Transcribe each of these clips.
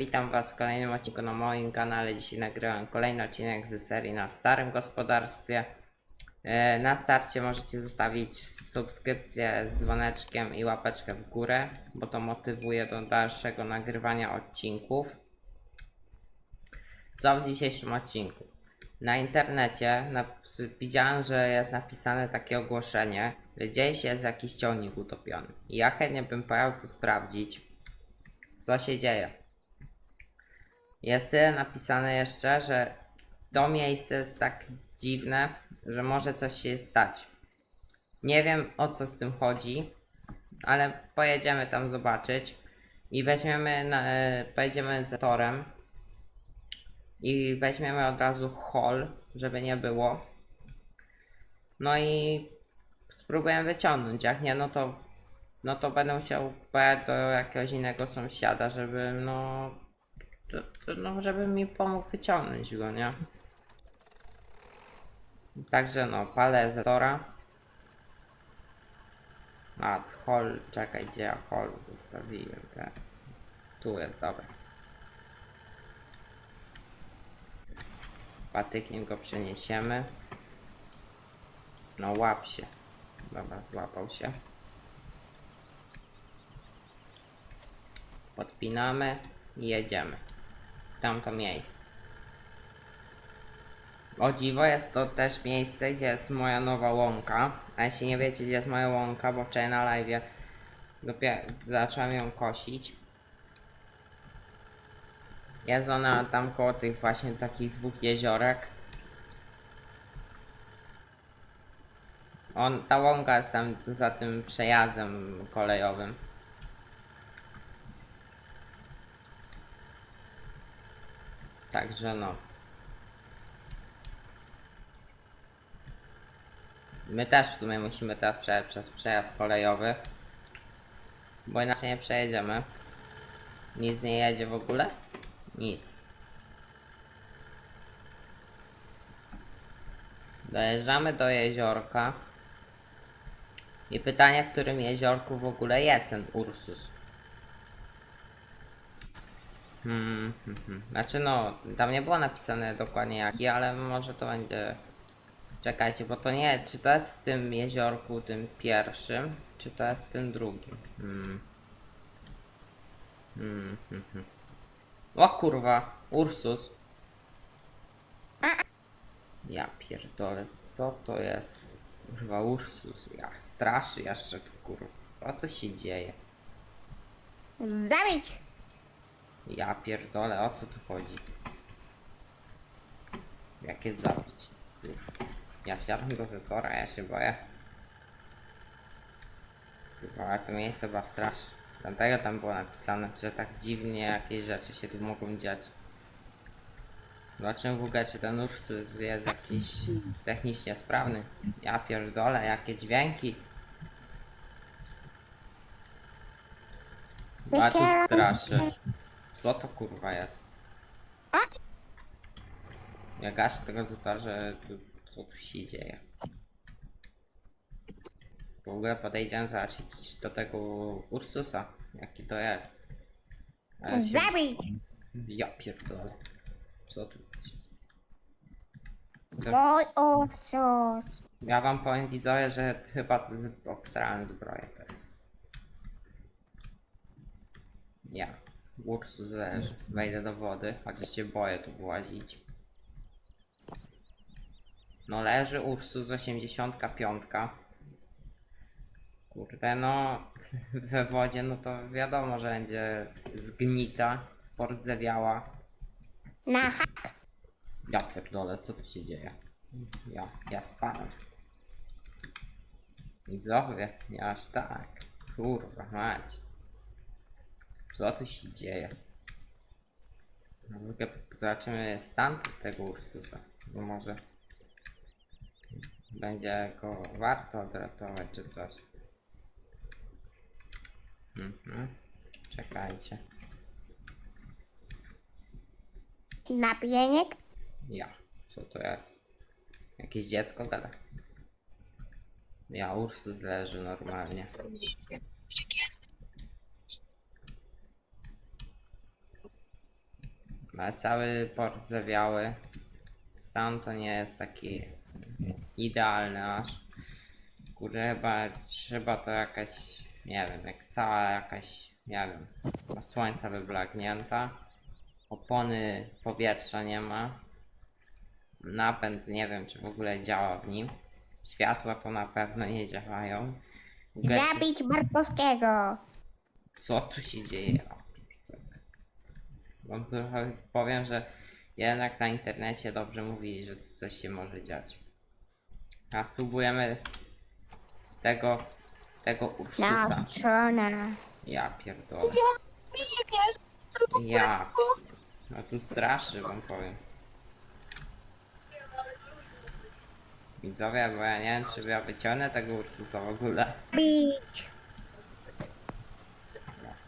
witam Was w kolejnym odcinku na moim kanale. Dzisiaj nagrałem kolejny odcinek ze serii na starym gospodarstwie. E, Na starcie możecie zostawić subskrypcję z dzwoneczkiem i łapeczkę w górę, bo to motywuje do dalszego nagrywania odcinków. Co w dzisiejszym odcinku? Na internecie widziałem, że jest napisane takie ogłoszenie, że gdzieś jest jakiś ciągnik utopiony. I ja chętnie bym pojechał to sprawdzić, co się dzieje. Jest tyle napisane jeszcze, że to miejsce jest tak dziwne, że może coś się stać. Nie wiem o co z tym chodzi, ale pojedziemy tam zobaczyć i weźmiemy, na, e, pojedziemy z torem i weźmiemy od razu hol, żeby nie było. No i spróbuję wyciągnąć, jak nie, no to no to będę musiał pojechać do jakiegoś innego sąsiada, żeby no, no żeby mi pomógł wyciągnąć go, nie? Także no, palę Zetora. A, hol, czekaj, gdzie ja hol zostawiłem teraz. Tu jest, dobra. Patykiem go przeniesiemy. No łap się. Dobra, złapał się. Podpinamy i jedziemy w tamto miejsce. O dziwo jest to też miejsce, gdzie jest moja nowa łąka. A jeśli nie wiecie, gdzie jest moja łąka, bo wczoraj na live dopiero zacząłem ją kosić. Jest ona tam koło tych właśnie takich dwóch jeziorek. On, ta łąka jest tam za tym przejazdem kolejowym. Także no. My też w sumie musimy teraz przez przejazd kolejowy. Bo inaczej nie przejedziemy. Nic nie jedzie w ogóle? Nic. Dojeżdżamy do jeziorka. I pytanie, w którym jeziorku w ogóle jest ten Ursus. Hmm, hmm, hmm. Znaczy no, tam nie było napisane dokładnie jaki, ale może to będzie... Czekajcie, bo to nie, czy to jest w tym jeziorku, tym pierwszym, czy to jest w tym drugim? Hmm. Hmm, hmm, hmm. O kurwa, Ursus. Ja pierdolę, co to jest? Kurwa, Ursus, ja straszy jeszcze tu kurwa. Co to się dzieje? Zabić! Ja pierdolę, o co tu chodzi? Jakie zabić? Ja wsiadam do Zetora, ja się boję. Ale to miejsce chyba straszy. Dlatego tam było napisane, że tak dziwnie jakieś rzeczy się tu mogą dziać. Zobaczymy w ogóle, czy ten Ursus jest jakiś technicznie sprawny. Ja pierdolę, jakie dźwięki. A tu straszy. Co to kurwa jest? Ja gaszę tego że tu, co tu się dzieje. W ogóle podejdziemy zobaczyć do tego Ursusa, jaki to jest. Ale się... Ja pierdolę. Co tu jest? To- Mój Ursus! Ja wam powiem widzowie, że chyba z- obsrałem zbroję teraz. Ja. Ursus leży. Wejdę do wody, chociaż się boję tu włazić. No leży Ursus 85. Kurde no, we wodzie no to wiadomo, że będzie zgnita, pordzewiała. Na hak! Ja pierdolę, co tu się dzieje? Ja, ja spadam. Widzowie, ja aż tak. Kurwa, mać. Co tu się dzieje? No, zobaczymy stan tego Ursusa. Bo może będzie go warto odratować czy coś. Mhm. Czekajcie. Napieniek? Ja. Co to jest? Jakieś dziecko gada? Ja, Ursus leży normalnie. Ale cały port zawiały. Stan to nie jest taki idealny aż. Kurde, chyba trzeba to jakaś, nie wiem, jak cała jakaś, nie wiem, słońca wyblaknięta. Opony powietrza nie ma. Napęd nie wiem, czy w ogóle działa w nim. Światła to na pewno nie działają. Gaci- Zabić Bartkowskiego. co tu się dzieje? Wam trochę powiem, że jednak na internecie dobrze mówili, że tu coś się może dziać. A spróbujemy tego, tego Ursusa. Nauczona. Ja pierdolę. Ja. No tu straszy wam powiem. Widzowie, bo ja nie wiem, czy ja wyciągnę tego Ursusa w ogóle.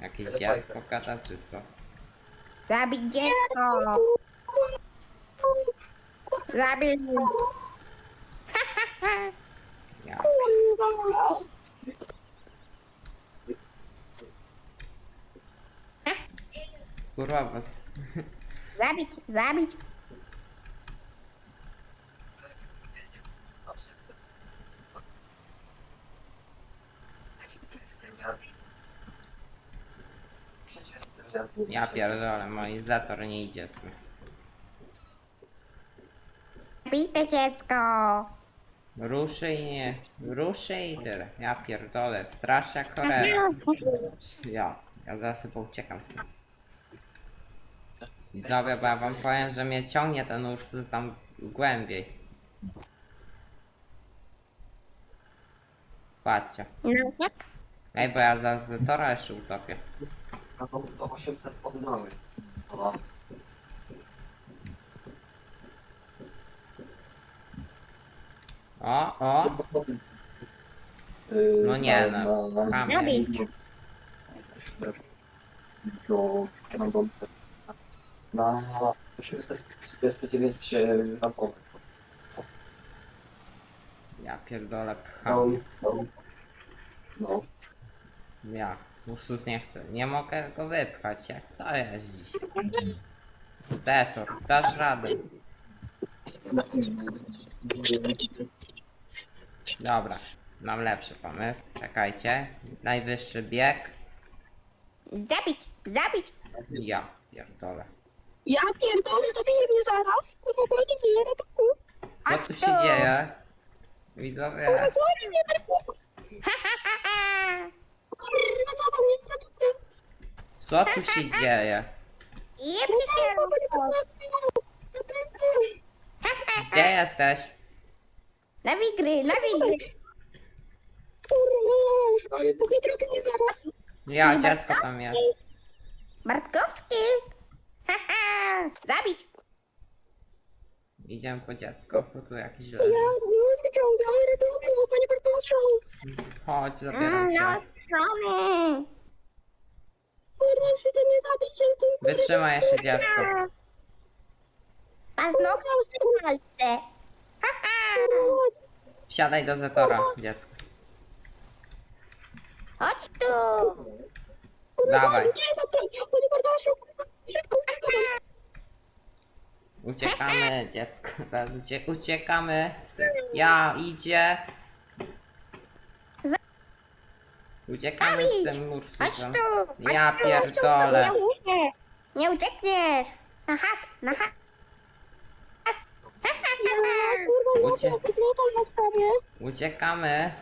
Jakieś dziecko gada, czy co? Zabić dziecko. Zabić. Ja. Kurwa was. Zabić, zabić. Ja pierdolę, mój zator nie idzie z tym. To dziecko. Ruszy i nie. Ruszy i tyle. Ja pierdolę, strasz jak cholera. Ja, ja zaraz chyba uciekam stąd. Widzowie, bo ja wam powiem, że mnie ciągnie ten Ursus tam głębiej. Patrzcie. No jak? Ej, bo ja zaraz z tora jeszcze utopię. No to, to 800 poddały. O, O, o, no nie no. Zabić. Na 839 się na pomysł. Ja pierdolę, No, pcham. no, no. Ja, Ursus nie chcę. Nie mogę go wypchać. Jak co jest dziś? Zetor, dasz radę. Dobra, mam lepszy pomysł. Czekajcie. Najwyższy bieg. Zabić, zabić. Ja pierdolę. Ja pierdolę, zabije mnie zaraz. Kurwa, bo nie ratunku. Co tu się dzieje? Widzowie, ratunku. Ha, ha, ha, ha. Kurwa, zabrał mnie, ratunku. co tu się dzieje? Nie. Gdzie jesteś? Na wigry, na wigry. Kurwa. Trochę zaraz. Ja, dziecko tam jest. Bartkowski. Ha, ha. Zabić. Idziemy po dziecko, bo tu jakiś Ja leży. nie wyciągam, ratunku, panie Bartoszu. Chodź, zabieram Mm, cię. Strony. Kurwa, chcecie mnie zabić, ratunku. Wytrzymaj jeszcze dziecko. Paznokcie w palce. Wsiadaj do Zetora, dziecko. Chodź tu. Dawaj. Panie szybko. Uciekamy, dziecko. Zaraz ucie uciekamy. Z tym. Ja, idzie. Uciekamy z tym Chodź Ursusem. Chodź Ja tu. pierdolę. Nie uciekniesz. Nie uciekniesz. Na hak, na hak. Ja, kurwa, Ucie- ja pozwolę na sprawie. Uciekamy.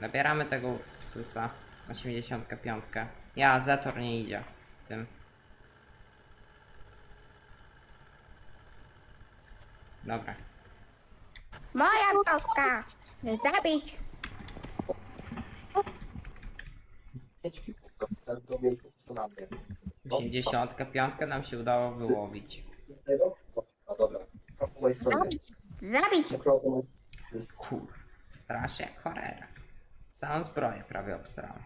Nabieramy tego Ursusa. 85. Ja, Zetor nie idzie z tym. Dobra. Moja wioska. Zabić. Tak mnie. 85 nam się udało wyłowić. No dobra. Po mojej stronie. Zabić. Kur, straszy jak cholera. Całą zbroję prawie obsrałem.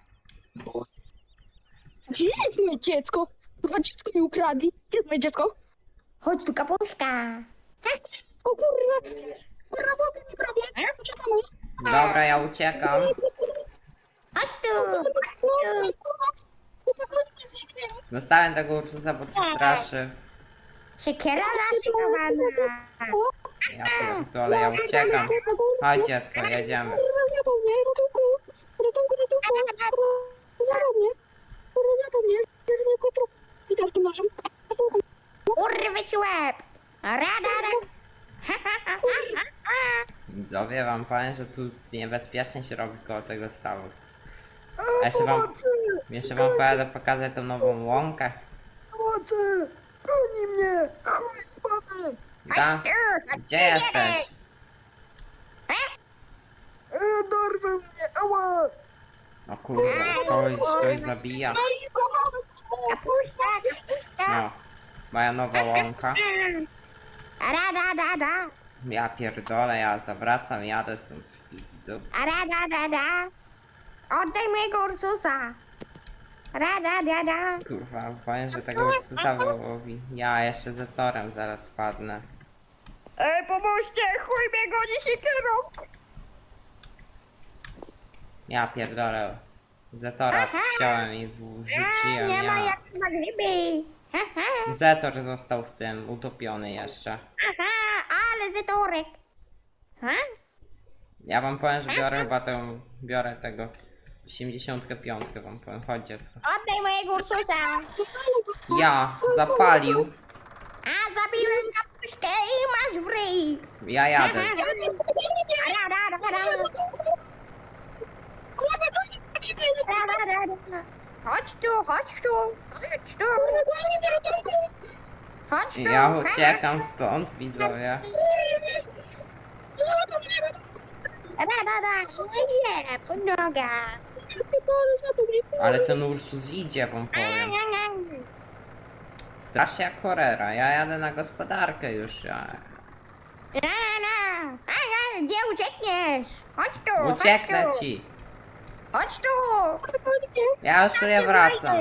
Gdzie jest moje dziecko? Kurwa, dziecko mi ukradli. Gdzie jest moje dziecko? Chodź tu kapuszka. O kurwa. Kurwa, złapie mi prawie. Poczekamy. Dobra, ja uciekam. Chodź tu. Kurwa, Dostałem tego Ursusa, bo tu straszy. Siekiera naszykowana. Ja pierdolę, ja uciekam. Chodź dziecko, jedziemy. Kurwa, zjadł mnie, ratunku! Ratunku, ratunku! Kurwa, zjadł mnie! Kurwa, zjadł mnie! Jest mnie kotru! Witam tym nożem. Ratunku! Urwy ci łeb. Rada, rada. Ha, ha, ha, ha, ha. Widzowie, wam powiem, że tu niebezpiecznie się robi koło tego stawu. A jeszcze wam, jeszcze wam pojadę pokazać tą nową łąkę. Pomocy! Goni mnie! Chuj! Da? Chodź tu, chodź Gdzie tu, jesteś? dziadek. E, dorwę mnie! Ała! O kurwa, kogoś ktoś zabija. Kapusta, kapusta. No, moja nowa łąka. Rada, rada. Ja pierdolę, ja zawracam, jadę stąd w pizdu. Rada, rada. Oddaj mojego Ursusa. Rada, rada. Kurwa, powiem, że tego Ursusa wyłowi. Ja jeszcze z torem zaraz padnę. Ej, pomóżcie, chuj mnie goni siekierą. Ja pierdolę. Zetora wziąłem i w- wrzuciłem, Nie ma ja. jak na grzyby. Zetor został w tym, utopiony jeszcze. aha, ale zetorek. Ha? Ja wam powiem, że biorę chyba tę, biorę tego 85 wam powiem, chodź dziecko. Oddaj mojego Ursusa. Ja, zapalił, A, zabiłeś kapuśkę i masz w ryj. ja jadę. Rada, rada. Kurwa, goni mnie! Ciebie, Rada, rada. Chodź tu, chodź tu, chodź tu, chodź tu. Ja uciekam stąd, widzowie. Zjadł mnie, ratunku! Rada, rada. Nie, mnie! Ale ten Ursus idzie, wam powiem. Strasznie jak horrera, ja jadę na gospodarkę już. Ja. Aha, gdzie uciekniesz? Chodź tu, Ucieknę chodź tu. ci. Chodź tu. Ja już tu nie wracam.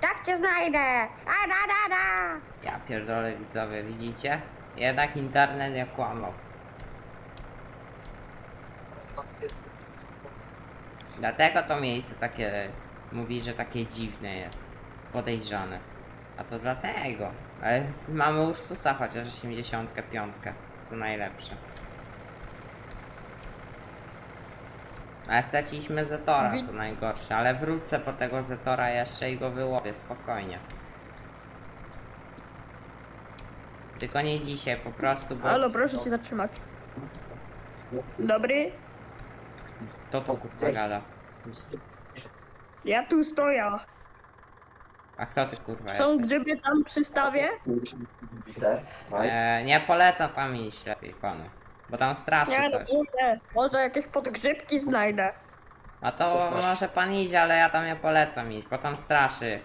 Tak cię znajdę. A, da, da, da. Ja pierdolę widzowie, widzicie? Jednak internet nie kłamał. Dlatego to miejsce takie, mówi, że takie dziwne jest. Podejrzane. A to dlatego. Ale mamy Ursusa chociaż 85, co najlepsze. Ale straciliśmy Zetora, co najgorsze, ale wrócę po tego Zetora jeszcze i go wyłowię, spokojnie. Tylko nie dzisiaj, po prostu, bo... Halo, proszę się zatrzymać. Dobry, To to kurwa gada. ja tu stoję. A kto ty kurwa Są jesteś? grzyby tam przy stawie? E, nie polecam tam iść lepiej panu. Bo tam straszy Nie, no coś. kurde. Może jakieś podgrzybki znajdę. A to może pan iść, ale ja tam nie polecam iść, bo tam straszy.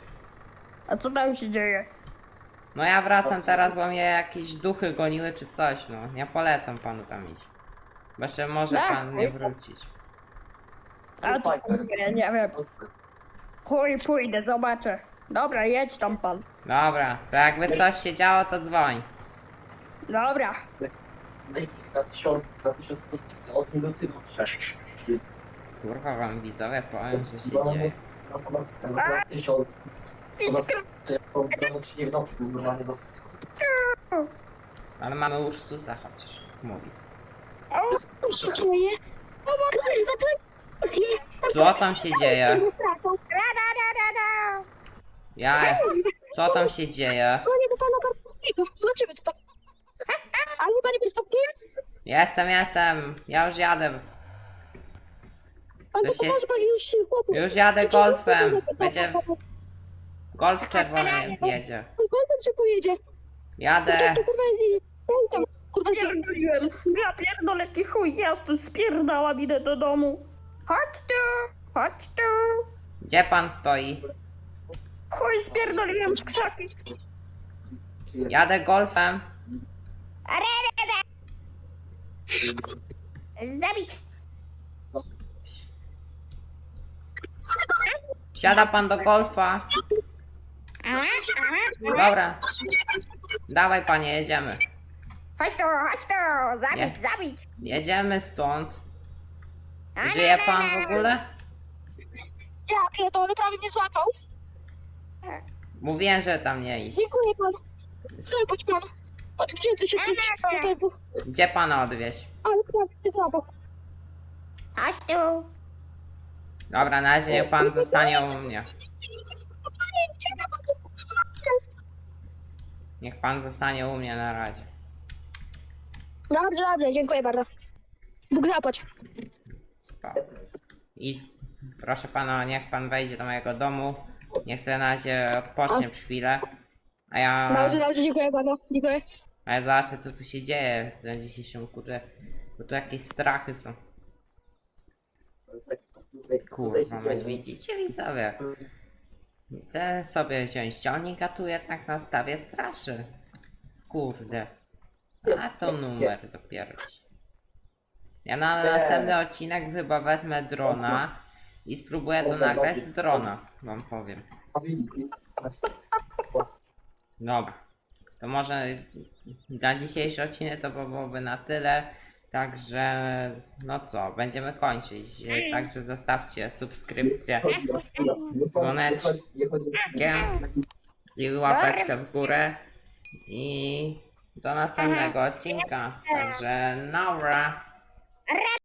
A co tam się dzieje? No ja wracam teraz, bo mnie jakieś duchy goniły czy coś, no. Nie polecam panu tam iść. Bo jeszcze może Ach, pan nie wrócić. A to nie, nie wiem. Chuj, pójdę, zobaczę. Dobra, jedź tam pan. Dobra, to jakby coś się działo, to dzwoń. Dobra. Na tysiąc, na tysiąc od minuty do trzech. Kurwa wam widzowie powiem, że się No, dzieje. Ty No. skr- to do trzeciej w nocy, to normalnie do Ale mamy Ursusa chociaż, mówi. Co się dzieje? O, kurwa, to Co tam się dzieje? stracą. Rada, rada, rada. Ja... Co tam się dzieje? Dzwonię do pana Karpowskiego. Zobaczymy, co to... Panie Krzysztofskim? Jestem, jestem. Ja już jadę. Pan Coś to jest- pani już chłopu. Już jadę golfem. Będzie... Golf czerwony jedzie. On golfem czy pojedzie? Jadę. To kurwa jest... Ten tam, kurwa jest... Pierdoliłem. Ja pierdolę ty chuj, ja tu spierdałam, idę do domu. Chodź tu, chodź tu. Gdzie pan stoi? Chuj, spierdoliłem w krzaki. Jadę golfem. Zabić. Siada pan do golfa. Aha, aha. Dobra. Dawaj panie, jedziemy. Chodź tu, chodź tu. Zabić, zabić. Jedziemy stąd. A, Żyje da, pan da, w ogóle? Ja pierdolę, prawie mnie złapał. Mówiłem, że tam nie iść. Dziękuję pan. Zobacz pan. Odwdzięczy się czymś. Na pewno. Gdzie pana odwieźć? Ale pan nie złapał. Chodź tu. Dobra, na razie niech pan zostanie u mnie. Niech pan zostanie u mnie na razie. Dobrze, dobrze, dziękuję bardzo. Bóg zapłać. Spoko. I proszę pana, niech pan wejdzie do mojego domu. Niech sobie na razie odpocznie chwilę. A ja, Dobrze, dobrze, dziękuję bardzo. Dziękuję. a ja zobaczę co tu się dzieje na dzisiejszym kurde. Bo tu jakieś strachy są. Kurwa, mać widzicie widzowie. Chcę sobie wziąć ciągnik, a tu jednak na stawie straszy. Kurde. A to numer dopiero. Ja na następny odcinek chyba wezmę drona i spróbuję to nagrać z drona, wam powiem. Dobra. To może na dzisiejszy odcinek to byłoby na tyle. Także no co, będziemy kończyć. Także zostawcie subskrypcję dzwoneczkiem i łapeczkę w górę. I do następnego odcinka. Także nara.